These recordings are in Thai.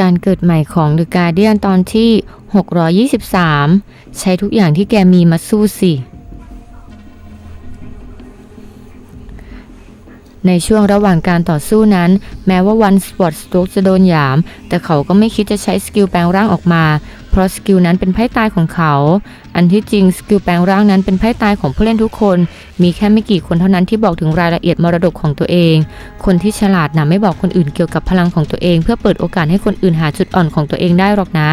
การเกิดใหม่ของ The Guardian ตอนที่ 623 ใช้ทุกอย่างที่แกมีมาสู้สิ ในช่วงระหว่างการต่อสู้นั้น แม้ว่าวันสปอร์ตสโตรกจะโดนหยาม แต่เขาก็ไม่คิดจะใช้สกิลแปลงร่างออกมา เพราะสกิลนั้นเป็นไพ่ตายของเขา อันที่จริงสกิลแปลงร่างนั้นเป็นไพ่ตายของผู้เล่นทุกคน มีแค่ไม่กี่คนเท่านั้นที่บอกถึงรายละเอียดมรดกของตัวเอง คนที่ฉลาดนะไม่บอกคนอื่นเกี่ยวกับพลังของตัวเอง เพื่อเปิดโอกาสให้คนอื่นหาจุดอ่อนของตัวเองได้หรอกนะ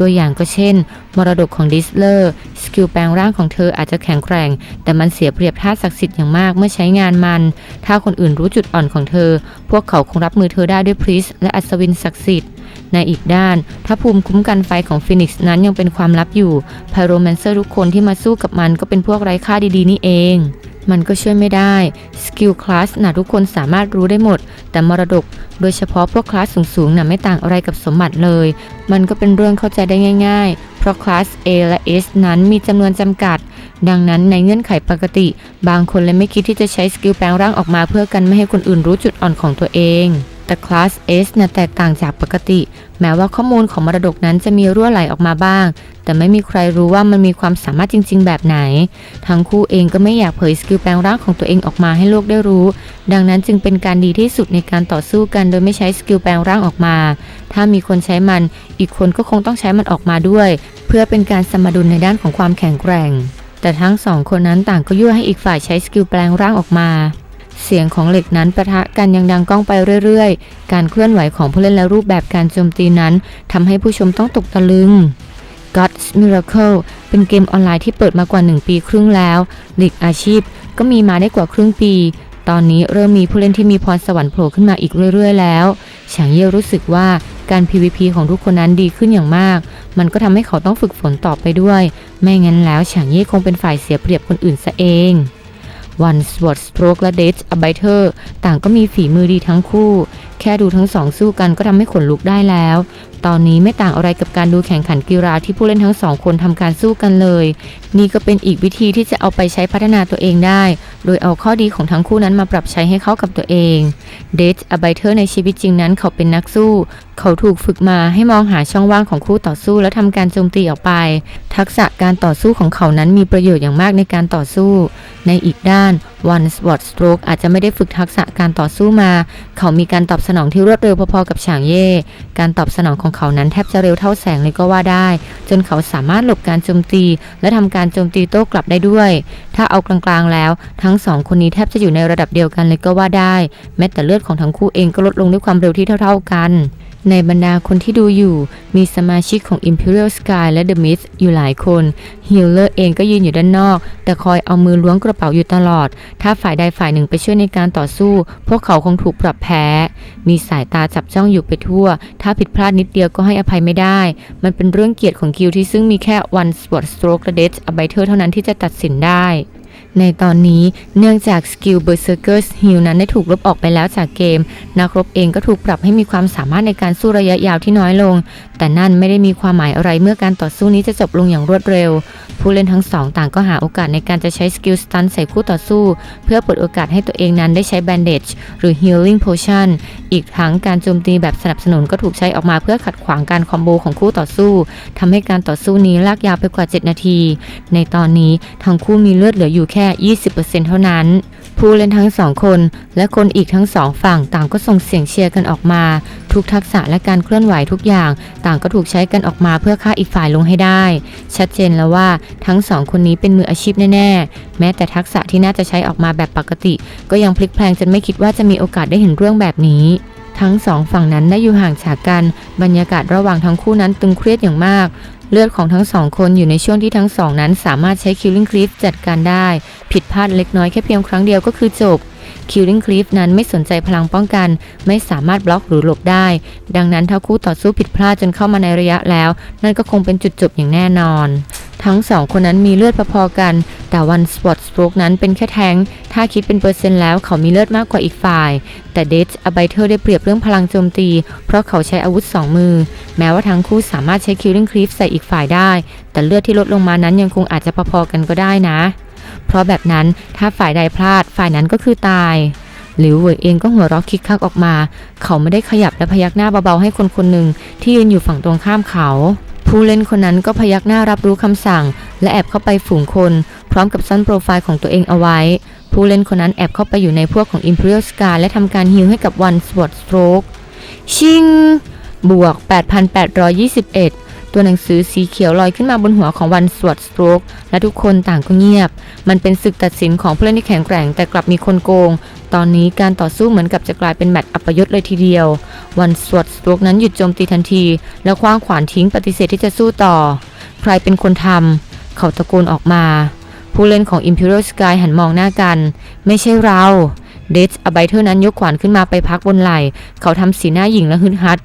ตัวอย่างก็เช่น มรดกของดิสเลอร์ สกิลแปลงร่างของเธออาจจะแข็งแกร่ง แต่มันเสียเปรียบท่าตุศักดิ์สิทธิ์อย่างมากเมื่อใช้งานมัน ถ้าคนอื่นรู้จุดอ่อนของเธอ พวกเขาคงรับมือเธอได้ด้วยพริสและอัศวินศักดิ์สิทธิ์ในอีกด้าน ถ้าภูมิคุ้มกันไฟของฟินิกซ์นั้นยังเป็นความลับอยู่ไพโรแมนเซอร์ทุกคนที่มาสู้กับมันก็เป็นพวกไร้ค่าดีๆนี่เอง มันก็ช่วยไม่ได้ สกิลคลาสน่ะทุกคนสามารถรู้ได้หมด แต่มรดก โดยเฉพาะพวกคลาสสูงๆน่ะไม่ต่างอะไรกับสมบัติเลย มันก็เป็นเรื่องเข้าใจได้ง่าย ๆ เพราะคลาส A และ S นั้นมีจำนวนจำกัด ดังนั้นในเงื่อนไขปกติ บางคนเลยไม่คิดที่จะใช้สกิลแปลงร่างออกมาเพื่อกันไม่ให้คนอื่นรู้จุดอ่อนของตัวเอง แต่คลาส S น่ะแตกต่างจากปกติ แม้ว่าข้อมูลของมรดกนั้นจะมีรั่วไหลออกมาบ้าง แต่ไม่มีใครรู้ว่ามันมีความสามารถจริง ๆ แบบไหน ทั้งคู่เองก็ไม่อยากเผยสกิลแปลงร่างของตัวเองออกมาให้โลกได้รู้ ดังนั้นจึงเป็นการดีที่สุดในการต่อสู้กันโดยไม่ใช้สกิลแปลงร่างออกมา ถ้ามีคนใช้มัน อีกคนก็คงต้องใช้มันออกมาด้วย เพื่อเป็นการสมดุลในด้านของความแข็งแกร่ง แต่ทั้งสองคนนั้นต่างก็ยั่วให้อีกฝ่ายใช้สกิลแปลงร่างออกมา เสียงของเหล็กนั้นปะทะกันยังดังก้องไปเรื่อยๆ การเคลื่อนไหวของผู้เล่นและรูปแบบการโจมตีนั้นทำให้ผู้ชมต้องตกตะลึง God's Miracle เป็นเกมออนไลน์ที่เปิดมากว่า 1 ปีครึ่งแล้วลีกอาชีพก็มีมาได้กว่าครึ่งปี ตอนนี้เริ่มมีผู้เล่นที่มีพรสวรรค์โผล่ขึ้นมาอีกเรื่อยๆ แล้วฉางเย่รู้สึกว่าการ PVP ของทุกคนนั้นดีขึ้นอย่างมาก มันก็ทำให้เขาต้องฝึกฝนต่อไปด้วย ไม่งั้นแล้วฉางเย่คงเป็นฝ่ายเสียเปรียบคนอื่นซะเอง วันสวอตสโตรกและเดชอไบเทอร์ต่างก็มีฝีมือดีทั้งคู่ แค่ดูทั้งสองสู้กันก็ทำให้ขนลุกได้แล้ว ตอนนี้ไม่ต่างอะไรกับการดูแข่งขันกีฬาที่ผู้เล่นทั้งสองคนทำการสู้กันเลย นี่ก็เป็นอีกวิธีที่จะเอาไปใช้พัฒนาตัวเองได้ โดยเอาข้อดีของทั้งคู่นั้นมาปรับใช้ให้เข้ากับตัวเองเดชอไบเทอร์ในชีวิตจริงนั้นเขาเป็นนักสู้ เขาถูกฝึกมาให้มองหาช่องว่างของคู่ต่อสู้แล้วทำการโจมตีออกไป ทักษะการต่อสู้ของเขานั้นมีประโยชน์อย่างมากในการต่อสู้ ในอีกด้าน One Sword Stroke อาจจะไม่ได้ฝึกทักษะการต่อสู้มา เขามีการตอบสนองที่รวดเร็วพอๆกับฉางเย่ การตอบสนองของเขานั้นแทบจะเร็วเท่าแสงเลยก็ว่าได้ จนเขาสามารถหลบการโจมตี และทำการโจมตีโต้กลับได้ด้วย ถ้าเอากลางๆแล้ว ทั้งสองคนนี้แทบจะอยู่ในระดับเดียวกันเลยก็ว่าได้ แม้แต่เลือดของทั้งคู่เองก็ลดลงด้วยความเร็วที่เท่า ๆกัน ในบรรดาคนที่ดูอยู่ มีสมาชิกของ Imperial Sky และ The Mist อยู่หลายคนฮิลเลอร์เองก็ยืนอยู่ด้านนอก แต่คอยเอามือล้วงกระเป๋าอยู่ตลอด ถ้าฝ่ายใดฝ่ายหนึ่งไปช่วยในการต่อสู้ พวกเขาคงถูกปรับแพ้ มีสายตาจับจ้องอยู่ไปทั่ว ถ้าผิดพลาดนิดเดียวก็ให้อภัยไม่ได้ มันเป็นเรื่องเกียรติของคิวที่ซึ่งมีแค่ one spot stroke และ death a b i t e r เท่านั้นที่จะตัดสินได้ ในตอนนี้เนื่องจากสกิลเบอร์เซอร์เกอร์ฮิลนั้นได้ถูกลบออกไปแล้วจากเกม นักรบเองก็ถูกปรับให้มีความสามารถในการสู้ระยะยาวที่น้อยลง แต่นั่นไม่ได้มีความหมายอะไรเมื่อการต่อสู้นี้จะจบลงอย่างรวดเร็ว ผู้เล่นทั้งสองต่างก็หาโอกาสในการจะใช้สกิลสตันใส่คู่ต่อสู้ เพื่อเปิดโอกาสให้ตัวเองนั้นได้ใช้แบนเดจหรือฮีลลิ่งโพชั่นอีกทั้งการโจมตีแบบสนับสนุนก็ถูกใช้ออกมาเพื่อขัดขวางการคอมโบของคู่ต่อสู้ทำให้การต่อสู้นี้ลากยาวไปกว่า 7 นาที ในตอนนี้ทั้งคู่มีเลือดเหลืออยู่แค่ 20%เท่านั้น ผู้เล่นทั้งสองคนและคนอีกทั้งสองฝั่งต่างก็ส่งเสียงเชียร์กันออกมา ทุกทักษะและการเคลื่อนไหวทุกอย่าง ต่างก็ถูกใช้กันออกมาเพื่อฆ่าอีกฝ่ายลงให้ได้ ชัดเจนแล้วว่าทั้งสองคนนี้เป็นมืออาชีพแน่ๆ แม้แต่ทักษะที่น่าจะใช้ออกมาแบบปกติ ก็ยังพลิกแพลงจนไม่คิดว่าจะมีโอกาสได้เห็นเรื่องแบบนี้ทั้งสองฝั่งนั้นได้อยู่ห่างจากกัน บรรยากาศระหว่างทั้งคู่นั้นตึงเครียดอย่างมาก เลือดของทั้งสองคนอยู่ในช่วงที่ทั้งสองนั้นสามารถใช้คิวลิงคลิฟจัดการได้ ผิดพลาดเล็กน้อยแค่เพียงครั้งเดียวก็คือจบคิวลิงคลิฟนั้นไม่สนใจพลังป้องกัน ไม่สามารถบล็อกหรือหลบได้ ดังนั้นถ้าคู่ต่อสู้ผิดพลาดจนเข้ามาในระยะแล้ว นั่นก็คงเป็นจุดจบอย่างแน่นอน ทั้งสองคนนั้นมีเลือดพอๆกัน แต่วันสปอตสโตรกนั้นเป็นแค่แทง ถ้าคิดเป็นเปอร์เซ็นต์แล้วเขามีเลือดมากกว่าอีกฝ่าย แต่เดชอไบเทอร์ได้เปรียบเรื่องพลังโจมตี เพราะเขาใช้อาวุธ 2 มือ แม้ว่าทั้งคู่สามารถใช้คิลลิ่งคลิฟใส่อีกฝ่ายได้ แต่เลือดที่ลดลงมานั้นยังคงอาจจะพอๆกันก็ได้นะ เพราะแบบนั้นถ้าฝ่ายใดพลาดฝ่ายนั้นก็คือตายหลิวเวยเองก็หัวเราะคิกคักออกมา เขาไม่ได้ขยับและพยักหน้าเบาๆให้คนคนหนึ่งที่ยืนอยู่ฝั่งตรงข้ามเขา ผู้เล่นคนนั้นก็พยักหน้ารับรู้คำสั่ง และแอบเข้าไปฝูงคน พร้อมกับซ่อนโปรไฟล์ของตัวเองเอาไว้ ผู้เล่นคนนั้นแอบเข้าไปอยู่ในพวกของ Imperial Scar และทำการฮิลให้กับ One Sword Stroke ชิง บวก 8,821 ตัวหนังสือสีเขียวลอยขึ้นมาบนหัวของ One Sword Stroke และทุกคนต่างก็เงียบ มันเป็นศึกตัดสินของผู้เล่นที่แข็งแกร่งแต่กลับมีคนโกง ตอนนี้การต่อสู้เหมือนกับจะกลายเป็นแมตช์อัปยศเลยทีเดียว One Sword Stroke นั้นหยุดโจมตีทันที แล้วคว้างขวานทิ้งปฏิเสธที่จะสู้ต่อ ใครเป็นคนทำเขาตะโกนออกมา ผู้เล่นของ Imperial Sky หันมองหน้ากัน ไม่ใช่เราเดชอ b ไบเทอร์นั้นยกขวานขึ้นมาไปพักบนไหล่ เขาทำสีหน้าหยิ่งและฮึดฮัด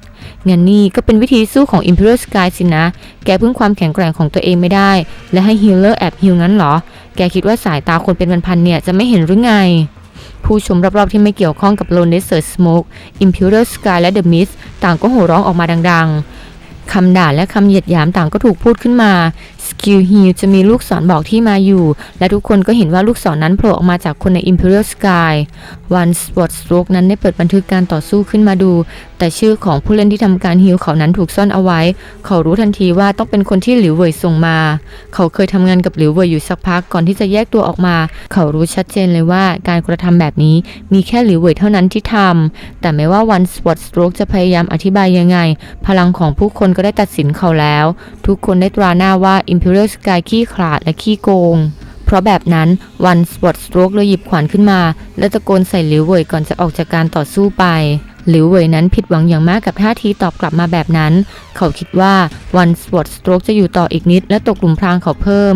งั้นนี่ก็เป็นวิธีสู้ของ Imperial Sky สินะ แกพึ่งความแข็งแกร่งของตัวเองไม่ได้ และให้ฮีลเลอร์แอบฮิลงั้นเหรอ แกคิดว่าสายตาคนเป็นพันๆเนี่ยจะไม่เห็นหรือไง ผู้ชมรอบๆที่ไม่เกี่ยวข้องกับ Lone Desert Smoke Imperial Sky และ The Mist ต่างก็โห่ร้องออกมาดังๆ คำด่าและคำเหยียดหยามต่างก็ถูกพูดขึ้นมาสกิลฮิลจะมีลูกศรบอกที่มาอยู่ และทุกคนก็เห็นว่าลูกศรนนั้นโผล่ออกมาจากคนใน Imperial Sky One Spot Stroke นั้นได้เปิดบันทึกการต่อสู้ขึ้นมาดู แต่ชื่อของผู้เล่นที่ทำการฮิลเขานั้นถูกซ่อนเอาไว้ เขารู้ทันทีว่าต้องเป็นคนที่หลิวเหวยส่งมา เขาเคยทำงานกับหลิวเหวยอยู่สักพักก่อนที่จะแยกตัวออกมา เขารู้ชัดเจนเลยว่าการกระทำแบบนี้มีแค่หลิวเหวยเท่านั้นที่ทำแต่ไม่ว่า One Spot Stroke จะพยายามอธิบายยังไง พลังของผู้คนก็ได้ตัดสินเขาแล้ว ทุกคนได้ตราหน้าว่า Imperial Sky ขี้ขลาดและขี้โกงเพราะแบบนั้น One Spot Stroke เลยหยิบขวานขึ้นมา และตะโกนใส่หลิวเหวยก่อนจะออกจากการต่อสู้ไป หลิวเหวยนั้นผิดหวังอย่างมากกับท่าทีตอบกลับมาแบบนั้น เขาคิดว่า One Spot Stroke จะอยู่ต่ออีกนิด และตกหลุมพรางเขาเพิ่ม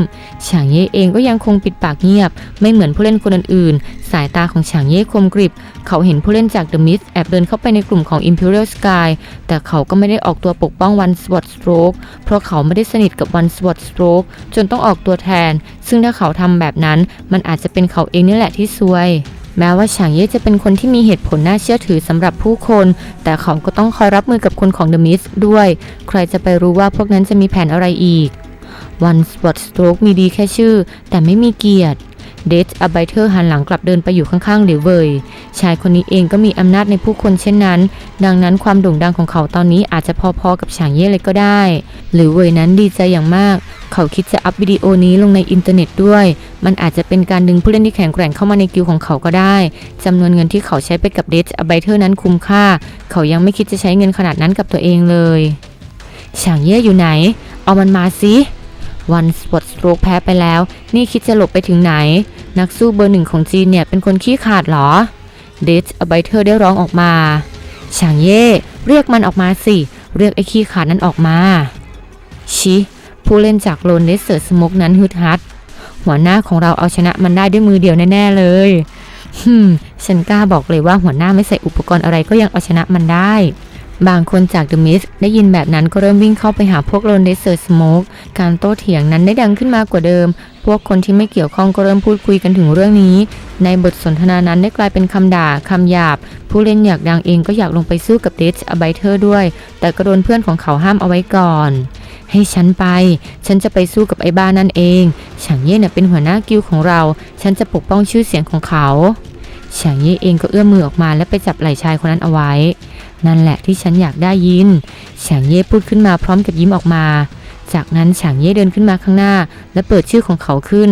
ฉางเย่เองก็ยังคงปิดปากเงียบ ไม่เหมือนผู้เล่นคนอื่นๆ สายตาของฉางเย่คมกริบ เขาเห็นผู้เล่นจาก The Mist แอบเดินเข้าไปในกลุ่มของ Imperial Sky แต่เขาก็ไม่ได้ออกตัวปกป้อง One Spot Stroke เพราะเขาไม่ได้สนิทกับ One Spot Stroke จนต้องออกตัวแทน ซึ่งถ้าเขาทำแบบนั้น มันอาจจะเป็นเขาเองนี่แหละที่ซวย แม้ว่าฉางเย่จะเป็นคนที่มีเหตุผลน่าเชื่อถือสำหรับผู้คน แต่เขาก็ต้องคอยรับมือกับคนของเดอะมิสด้วย ใครจะไปรู้ว่าพวกนั้นจะมีแผนอะไรอีกวันสปอตสโตรกมีดีแค่ชื่อ แต่ไม่มีเกียรติ เดชอ b ไบเทอร์หันหลังกลับเดินไปอยู่ข้างๆหลิวเวยชายคนนี้เองก็มีอำนาจในผู้คนเช่นนั้น ดังนั้นความโด่งดังของเขาตอนนี้อาจจะพอๆกับฉางเย่เลยก็ได้หรือเวยนั้นดีใจอย่างมาก เขาคิดจะอัพวิดีโอนี้ลงในอินเทอร์เน็ตด้วย มันอาจจะเป็นการดึงผู้เล่นที่แข็งแกร่งเข้ามาในกิลของเขาก็ได้จำนวนเงินที่เขาใช้ไปกับเดชอ b ไบเทอร์นั้นคุ้มค่า เขายังไม่คิดจะใช้เงินขนาดนั้นกับตัวเองเลยฉางเย่อยู่ไหน เอามันมาสิวันสปอตสโตรกแพ้ไปแล้ว นี่คิดจะหลบไปถึงไหน นักสู้เบอร์หนึ่งของจีนเนี่ยเป็นคนขี้ขาดเหรอ เดชอไบเทอร์ได้ร้องออกมาฉางเย่เรียกมันออกมาสิ เรียกไอ้ขี้ขาดนั้นออกมา ชิ ผู้เล่นจากโลนเดสเซอร์สมกนั้นฮึดฮัด หัวหน้าของเราเอาชนะมันได้ด้วยมือเดียวแน่ ๆ เลยฮึมฉันกล้าบอกเลยว่าหัวหน้าไม่ใส่อุปกรณ์อะไรก็ยังเอาชนะมันได้ บางคนจาก The Mist ได้ยินแบบนั้นก็เริ่มวิ่งเข้าไปหาพวกโลนเดสเซอร์สโมกการโต้เถียงนั้นได้ดังขึ้นมากว่าเดิม พวกคนที่ไม่เกี่ยวข้องก็เริ่มพูดคุยกันถึงเรื่องนี้ ในบทสนทนานั้นได้กลายเป็นคำด่าคำหยาบ ผู้เล่นอยากดังเองก็อยากลงไปสู้กับเดชอไบเทอร์ด้วย แต่ก็โดนเพื่อนของเขาห้ามเอาไว้ก่อน ให้ฉันไป ฉันจะไปสู้กับไอ้บ้านั่นเองฉางเย่น่ะเป็นหัวหน้ากิลของเรา ฉันจะปกป้องชื่อเสียงของเขา ฉางเย่เองก็เอื้อมมือออกมาและไปจับไหล่ชายคนนั้นเอาไว้ นั่นแหละที่ฉันอยากได้ยินฉางเย่พูดขึ้นมาพร้อมกับยิ้มออกมา จากนั้นฉางเย่เดินขึ้นมาข้างหน้า และเปิดชื่อของเขาขึ้น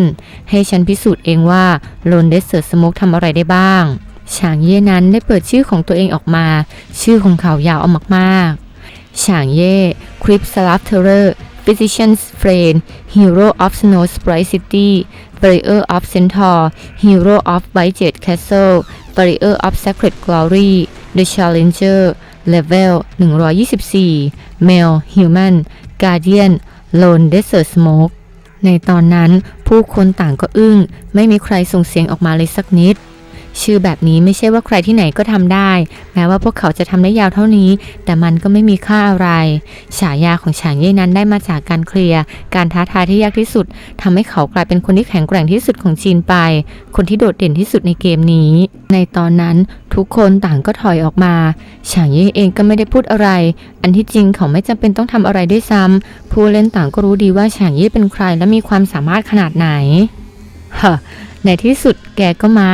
ให้ฉันพิสูจน์เองว่าโลนเดสเซอร์สโมกทำอะไรได้บ้างฉางเย่นั้นได้เปิดชื่อของตัวเองออกมา ชื่อของเขายาวเอามากๆฉางเย่คริปสลับเทอร์ Physician's Friend Hero of Snow Sprite City Barrier of Centaur Hero of White Jet Castle Barrier of Sacred Glory The Challenger Level 124 Male Human Guardian Lone Desert Smoke ในตอนนั้นผู้คนต่างก็อึ้ง ไม่มีใครส่งเสียงออกมาเลยสักนิด ชื่อแบบนี้ไม่ใช่ว่าใครที่ไหนก็ทำได้ แม้ว่าพวกเขาจะทำได้ยาวเท่านี้ แต่มันก็ไม่มีค่าอะไร ฉายาของฉางเย่นั้นได้มาจากการเคลียร์ การท้าทายที่ยากที่สุดทำให้เขากลายเป็นคนที่แข็งแกร่งที่สุดของจีนไป คนที่โดดเด่นที่สุดในเกมนี้ ในตอนนั้นทุกคนต่างก็ถอยออกมา ฉางเย่เองก็ไม่ได้พูดอะไร อันที่จริงเขาไม่จำเป็นต้องทำอะไรด้วยซ้ำผู้เล่นต่างก็รู้ดีว่าฉางเย่เป็นใครและมีความสามารถขนาดไหนฮะในที่สุดแกก็มา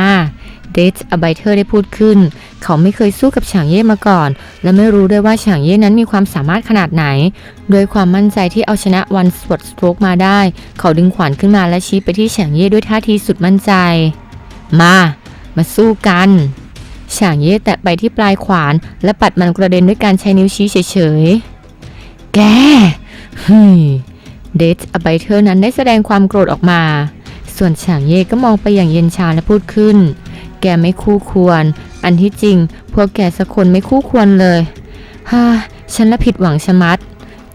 เดชอไบเทอร์ได้พูดขึ้น เขาไม่เคยสู้กับฉางเย่มาก่อน และไม่รู้ด้วยว่าฉางเย่นั้นมีความสามารถขนาดไหนด้วยความมั่นใจที่เอาชนะวันสปอตสโตรกมาได้ เขาดึงขวานขึ้นมาและชี้ไปที่ฉางเย่ด้วยท่าทีสุดมั่นใจ มา มาสู้กันฉางเย่แตะไปที่ปลายขวาน และปัดมันกระเด็นด้วยการใช้นิ้วชี้เฉยๆ แกฮึมเดชอไบเทอร์นั้นได้แสดงความโกรธออกมา ส่วนฉางเย่ก็มองไปอย่างเย็นชาและพูดขึ้น แกไม่คู่ควร อันที่จริง พวกแกสักคนไม่คู่ควรเลยฮ่าฉันละผิดหวังชะมัด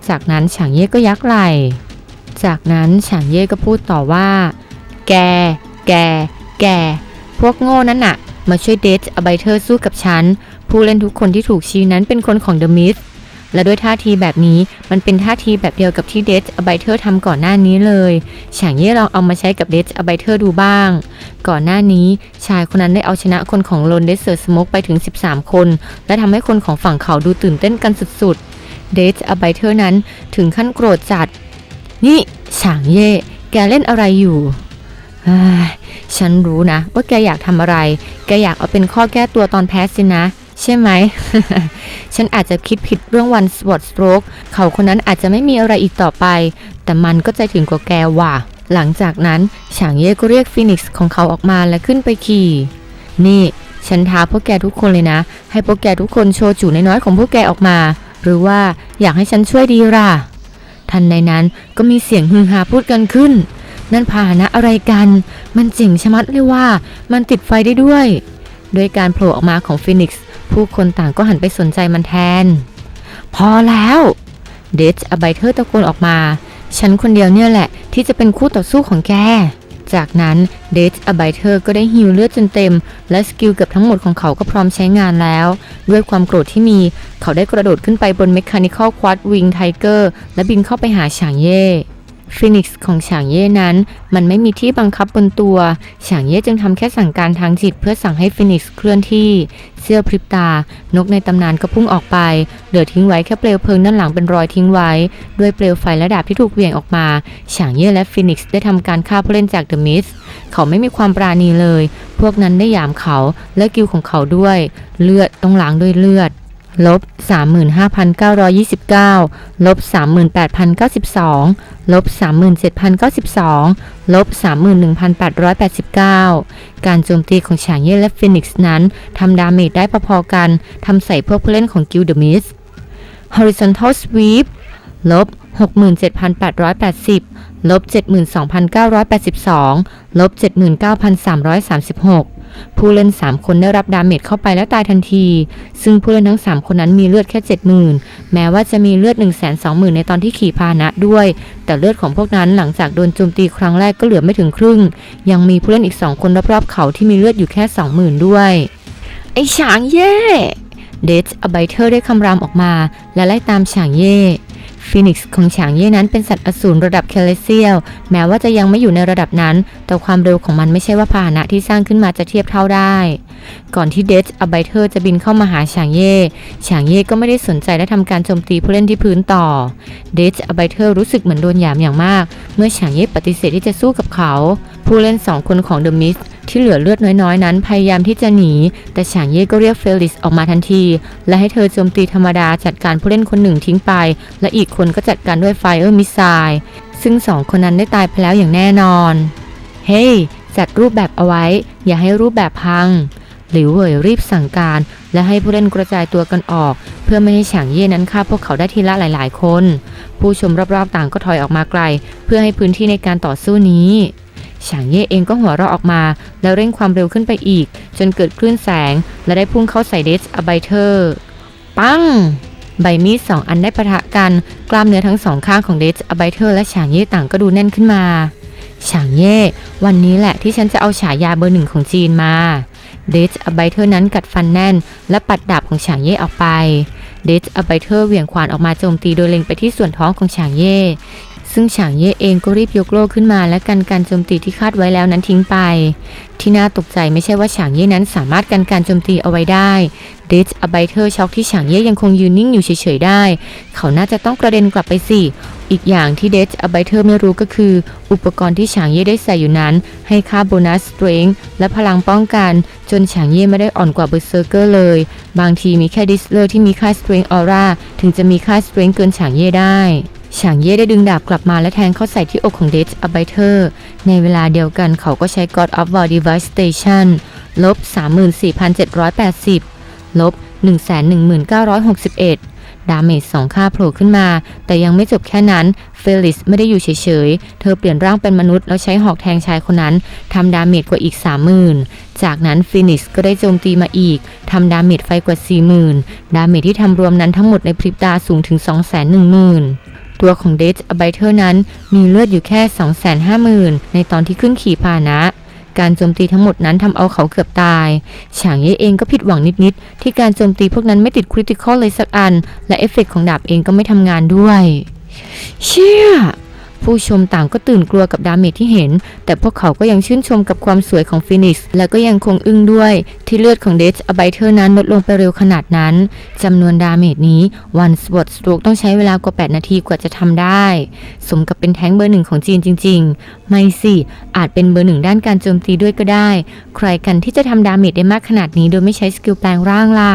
จากนั้นฉางเย่ก็ยักไหล จากนั้นฉางเย่ก็พูดต่อว่า แก แก แก พวกโง่นั่นน่ะ มาช่วยเดทอไบเทอร์สู้กับฉัน ผู้เล่นทุกคนที่ถูกชี้นั้นเป็นคนของเดอะมิส และด้วยท่าทีแบบนี้มันเป็นท่าทีแบบเดียวกับที่เดทอไบเทอร์ทำก่อนหน้านี้เลยฉางเย่ลองเอามาใช้กับเดทอไบเทอร์ดูบ้าง ก่อนหน้านี้ชายคนนั้นได้เอาชนะคนของโลนเดสเซอร์สโมกไปถึง 13 คน และทำให้คนของฝั่งเขาดูตื่นเต้นกันสุดๆเดทอไบเทอร์นั้นถึงขั้นโกรธจัด นี่ฉางเย่แกเล่นอะไรอยู่ฉันรู้นะว่าแกอยากทำอะไร แกอยากเอาเป็นข้อแก้ตัวตอนแพ้สินะ ใช่ไหม ฉันอาจจะคิดผิดเรื่องวันสปอตสโตรกเขาคนนั้นอาจจะไม่มีอะไรอีกต่อไป แต่มันก็ใจถึงกว่าแกว่ะ หลังจากนั้นฉางเย่ก็เรียกฟีนิกซ์ของเขาออกมาและขึ้นไปขี่ นี่ ฉันท้าพวกแกทุกคนเลยนะ ให้พวกแกทุกคนโชว์จุน้อยๆของพวกแกออกมา หรือว่าอยากให้ฉันช่วยดีล่ะ ทันในนั้นก็มีเสียงฮือฮาพูดกันขึ้น นั่นพาหนะอะไรกัน มันเจ๋งชะมัดเลยว่า มันติดไฟได้ด้วย ด้วยการโผล่ออกมาของฟีนิกซ์ ผู้คนต่างก็หันไปสนใจมันแทน พอแล้ว เดชอไบเทอร์ตะโกนออกมา ฉันคนเดียวเนี่ยแหละ ที่จะเป็นคู่ต่อสู้ของแก จากนั้นเดชอไบเทอร์ก็ได้ฮิวเลือดจนเต็ม และสกิลเกือบทั้งหมดของเขาก็พร้อมใช้งานแล้ว ด้วยความโกรธที่มี เขาได้กระโดดขึ้นไปบนเมคานิคอลคว a ดวิงไทเกอร์และบินเข้าไปหาฉางเย่ ฟินิกซ์ของฉางเย่นั้น มันไม่มีที่บังคับบนตัว ฉางเย่จึงทำแค่สั่งการทางจิตเพื่อสั่งให้ฟินิกซ์เคลื่อนที่ เสี้ยวพริบตา นกในตำนานก็พุ่งออกไป เหลือทิ้งไว้แค่เปลวเพลิงด้านหลังเป็นรอยทิ้งไว้ ด้วยเปลวไฟและดาบที่ถูกเหวี่ยงออกมา ฉางเย่และฟินิกซ์ได้ทำการฆ่าผู้เล่นจากเดอะมิส เขาไม่มีความปราณีเลย พวกนั้นได้ยามเขาและกิลของเขาด้วย เลือดต้องล้างด้วยเลือดลบ 35,929 ลบ 38,092 ลบ37,092 ลบ 31,889 การโจมตีของฉางเย่และฟินิกซ์นั้นทำดาเมจได้พอๆกัน ทำใส่พวกผู้เล่นของกิลเดมิส horizontal sweep ลบ 67,880 ลบ 72,982 ลบ 79,336 ผู้เล่น 3 คนได้รับดาเมจเข้าไปและตายทันที ซึ่งผู้เล่นทั้ง 3 คนนั้นมีเลือดแค่ 70,000 แม้ว่าจะมีเลือด 120,000 ในตอนที่ขี่พาหนะด้วย แต่เลือดของพวกนั้นหลังจากโดนโจมตีครั้งแรกก็เหลือไม่ถึงครึ่ง ยังมีผู้เล่นอีก 2 คนรอบๆเขาที่มีเลือดอยู่แค่ 20,000 ด้วย ไอฉางเย่เดชอไบเทอร์ได้คำรามออกมา และไล่ตามฉางเย่ฟีนิกซ์ของฉางเย่นั้นเป็นสัตว์อสูรระดับเคเลเซียล แม้ว่าจะยังไม่อยู่ในระดับนั้นแต่ความเร็วของมันไม่ใช่ว่าพาหนะที่สร้างขึ้นมาจะเทียบเท่าได้ ก่อนที่เดชอไบเทอร์จะบินเข้ามาหาฉางเย่ฉางเย่ก็ไม่ได้สนใจและทำการโจมตีผู้เล่นที่พื้นต่อ เดชอไบเทอร์รู้สึกเหมือนโดนหยามอย่างมาก เมื่อฉางเย่ปฏิเสธที่จะสู้กับเขา ผู้เล่นสองคนของเดอะมิสที่เหลือเลือดน้อยๆ นั้นพยายามที่จะหนี แต่ฉางเย่ก็เรียกเฟลิซ์ออกมาทันที และให้เธอโจมตีธรรมดาจัดการผู้เล่นคนหนึ่งทิ้งไป และอีกคนก็จัดการด้วยไฟเออร์มิสไซล์ซึ่งสองคนนั้นได้ตายไปแล้วอย่างแน่นอน เฮ้ยจัดรูปแบบเอาไว้ อย่าให้รูปแบบพัง หลิวเหวยรีบสั่งการ และให้ผู้เล่นกระจายตัวกันออก เพื่อไม่ให้ฉางเย่นั้นฆ่าพวกเขาได้ทีละหลาย ๆ คน ผู้ชมรอบๆต่างก็ถอยออกมาไกล เพื่อให้พื้นที่ในการต่อสู้นี้ฉางเย่เองก็หัวเราะออกมา แล้วเร่งความเร็วขึ้นไปอีก จนเกิดคลื่นแสง และได้พุ่งเข้าใส่เดสอไบเทอร์ปังใบมีดสองอันได้ปะทะกัน กล้ามเนื้อทั้งสองข้างของเดสอไบเทอร์และฉางเย่ต่างก็ดูแน่นขึ้นมา ฉางเย่วันนี้แหละที่ฉันจะเอาฉายาเบอร์หนึ่งของจีนมาเดชอไบเทอร์นั้นกัดฟันแน่น และปัดดาบของฉางเย่ออกไปเดชอไบเทอร์เหวี่ยงขวานออกมาโจมตีโดยเล็งไปที่ส่วนท้องของฉางเย่ ซึ่งฉางเย่เองก็รีบยกโล่ขึ้นมา และกันการโจมตีที่คาดไว้แล้วนั้นทิ้งไป ที่น่าตกใจไม่ใช่ว่าฉางเย่นั้นสามารถกันการโจมตีเอาไว้ได้เดชอไบเทอร์ช็อกที่ฉางเย่ยังคงยืนนิ่งอยู่เฉยๆได้ เขาน่าจะต้องกระเด็นกลับไปสิอีกอย่างที่เดชอไบเทอร์ไม่รู้ก็คือ อุปกรณ์ที่ฉางเย่ได้ใส่อยู่นั้น ให้ค่าโบนัสสตร n งและพลังป้องกัน จนฉางเย่ไม่ได้อ่อนกว่าเบอร์เซอร์เกอร์เลย บางทีมีแค่ดิสเลอร์ที่มีค่าสตร n งออร่าถึงจะมีค่าสตร n งเกินฉางเย่ได้ ฉางเย่ได้ดึงดาบกลับมาและแทงเข้าใส่ที่อกของเดชอไบเทอร์ ในเวลาเดียวกันเขาก็ใช้ God of War Device Station ลบ 34,780 ลบ 11961ดาเมจสองค่าโผล่ขึ้นมา แต่ยังไม่จบแค่นั้น เฟลิสไม่ได้อยู่เฉยๆ เธอเปลี่ยนร่างเป็นมนุษย์แล้วใช้หอกแทงชายคนนั้น ทำดาเมจกว่าอีก 30,000 จากนั้นฟินิกซ์ก็ได้โจมตีมาอีก ทำดาเมจไฟกว่า 40,000 ดาเมจที่ทำรวมนั้นทั้งหมดในพริบตาสูงถึง 210,000 ตัวของเดชอไบเทอร์นั้นมีเลือดอยู่แค่ 250,000 ในตอนที่ขึ้นขี่พาหนะ การโจมตีทั้งหมดนั้นทำเอาเขาเกือบตายฉางเย่เองก็ผิดหวังนิดๆ ที่การโจมตีพวกนั้นไม่ติดคริติคอลเลยสักอัน และเอฟเฟกต์ของดาบเองก็ไม่ทำงานด้วย เชี่ย ผู้ชมต่างก็ตื่นกลัวกับดาเมจที่เห็น แต่พวกเขาก็ยังชื่นชมกับความสวยของฟินิกซ์และก็ยังคงอึ้งด้วย ที่เลือดของเดชอไบเทอร์นั้นลดลงไปเร็วขนาดนั้นจำนวนดาเมจนี้วันสวอตสโตรกต้องใช้เวลากว่า 8 นาทีกว่าจะทำได้ สมกับเป็นแท้งเบอร์หนึ่งของจีนจริง ๆ ไม่สิ อาจเป็นเบอร์หนึ่งด้านการโจมตีด้วยก็ได้ ใครกันที่จะทำดาเมจได้มากขนาดนี้โดยไม่ใช้สกิลแปลงร่างล่ะ